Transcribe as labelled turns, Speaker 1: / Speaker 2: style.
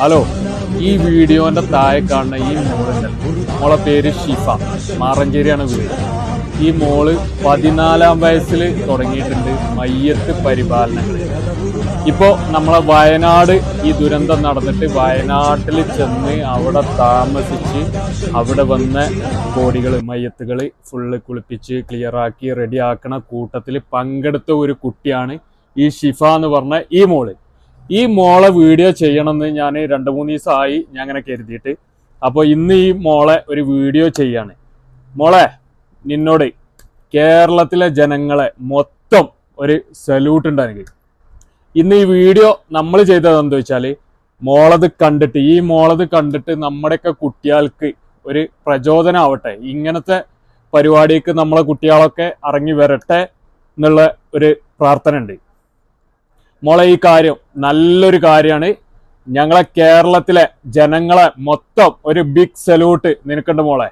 Speaker 1: Hello ഈ വീഡിയോന്റെ താഴെ കാണുന്ന ഈ മോളുണ്ട് മോളെ പേര് ഷിഫ. മാറഞ്ചേരിയാണ് വീട്. ഈ മോൾ പതിനാലാം വയസ്സിൽ തുടങ്ങിയിട്ടുണ്ട് മയ്യത്ത് പരിപാലനങ്ങൾ ഇപ്പോൾ നമ്മളെ വയനാട് ഈ ദുരന്തം നടന്നിട്ട് വയനാട്ടിൽ ചെന്ന് അവിടെ താമസിച്ച് അവിടെ വന്ന ബോഡികൾ മയ്യത്തുകൾ ഫുള്ള് കുളിപ്പിച്ച് ക്ലിയറാക്കി റെഡിയാക്കണ കൂട്ടത്തിൽ പങ്കെടുത്ത ഒരു കുട്ടിയാണ് ഈ ഷിഫ എന്ന് പറഞ്ഞ ഈ മോൾ. ഈ മോളെ വീഡിയോ ചെയ്യണമെന്ന് ഞാൻ രണ്ട് മൂന്ന് ദിവസമായി ഞാൻ അങ്ങനെ കരുതിയിട്ട്. അപ്പോൾ ഇന്ന് ഈ മോളെ ഒരു വീഡിയോ ചെയ്യാണ്. മോളെ നിന്നോട് കേരളത്തിലെ ജനങ്ങളെ മൊത്തം ഒരു സല്യൂട്ട് ഉണ്ട് ഇന്ന് ഈ വീഡിയോ നമ്മൾ ചെയ്തത് എന്താ വെച്ചാൽ മോളത് കണ്ടിട്ട് ഈ മോളത് കണ്ടിട്ട് നമ്മുടെയൊക്കെ കുട്ടികൾക്ക് ഒരു പ്രചോദനം ആവട്ടെ. ഇങ്ങനത്തെ പരിപാടിക്ക് നമ്മളെ കുട്ടികളൊക്കെ ഇറങ്ങി വരട്ടെ എന്നുള്ള ഒരു പ്രാർത്ഥന ഉണ്ട് മോളെ ഈ കാര്യം നല്ലൊരു കാര്യമാണ്. ഞങ്ങളെ കേരളത്തിലെ ജനങ്ങളെ മൊത്തം ഒരു ബിഗ് സല്യൂട്ട് നിനക്കുണ്ട് മോളെ.